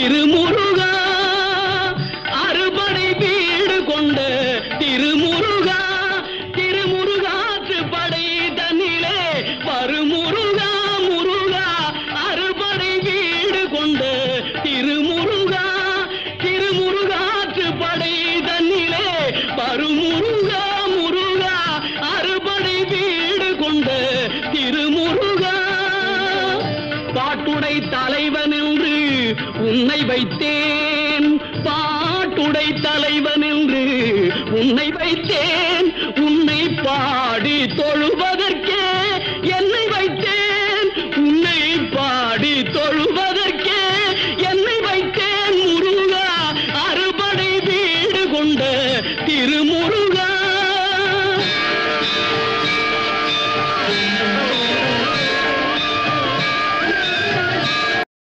திருமுருகா அறுபடை வீடு கொண்ட திருமுருகா திருமுருகாற்று படை தன்னிலே வருமுருகா முருகா அறுபடை வீடு கொண்ட திருமுருகா திருமுருகாற்று படை தன்னிலே வருமுருகா முருகா அறுபடை வீடு கொண்ட உன்னை வைத்தேன். பாட்டுடை தலைவன் என்று உன்னை வைத்தேன். உன்னை பாடி தொழுவதற்கே என்னை வைத்தேன். உன்னை பாடி தொழுவதற்கே என்னை வைத்தேன். முருகா அறுபடை வீடு கொண்ட திருமுருகா.